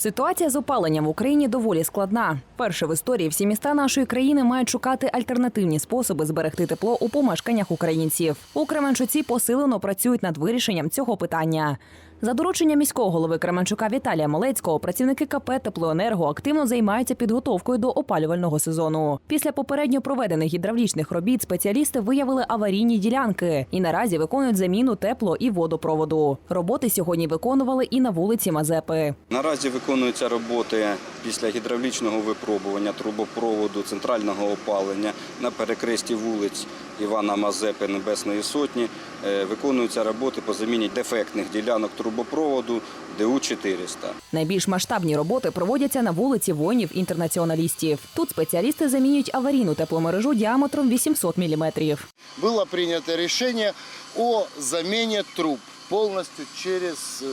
Ситуація з опаленням в Україні доволі складна. Перше в історії всі міста нашої країни мають шукати альтернативні способи зберегти тепло у помешканнях українців. У Кременчуці посилено працюють над вирішенням цього питання. За дорученням міського голови Кременчука Віталія Малецького, працівники КП Теплоенерго активно займаються підготовкою до опалювального сезону. Після попередньо проведених гідравлічних робіт спеціалісти виявили аварійні ділянки і наразі виконують заміну тепло і водопроводу. Роботи сьогодні виконували і на вулиці Мазепи. Наразі виконуються роботи після гідравлічного випробування трубопроводу центрального опалення на перекресті вулиць Івана Мазепи Небесної Сотні. Е, Виконуються роботи по заміні дефектних ділянок трубопроводу ДУ-400. Найбільш масштабні роботи проводяться на вулиці воїнів-інтернаціоналістів. Тут спеціалісти замінюють аварійну тепломережу діаметром 800 міліметрів. было принято решение о замене труб полностью через э,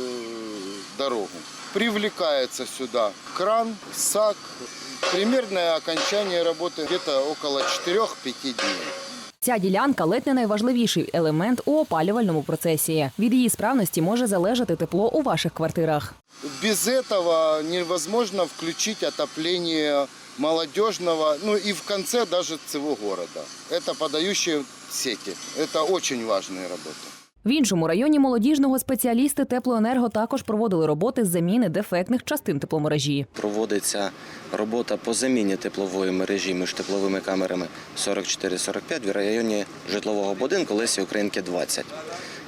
дорогу. Привлекается сюда кран, САК. Примерное окончание работы где-то около 4-5 дней. Ця ділянка ледь не найважливіший елемент у опалювальному процесі. Від її справності може залежати тепло у ваших квартирах. Без этого невозможно включить отопление молодежного, ну и в конце даже всего города. Это подающие сети. Это очень важные работы. В іншому районі молодіжного спеціалісти теплоенерго також проводили роботи з заміни дефектних частин тепломережі. Проводиться робота по заміні теплової мережі між тепловими камерами 44-45 в районі житлового будинку Лесі Українки 20.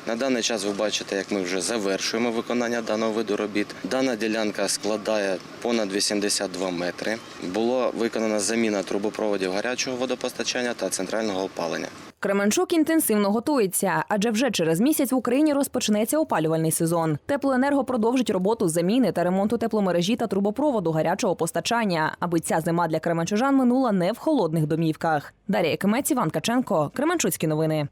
На даний час ви бачите, як ми вже завершуємо виконання даного виду робіт. Дана ділянка складає понад 82 метри. Було виконана заміна трубопроводів гарячого водопостачання та центрального опалення. Кременчук інтенсивно готується, адже вже через місяць в Україні розпочнеться опалювальний сезон. Теплоенерго продовжить роботу заміни та ремонту тепломережі та трубопроводу гарячого постачання, аби ця зима для кременчужан минула не в холодних домівках. Дар'я Кимець, Іван Каченко, Кременчуцькі новини.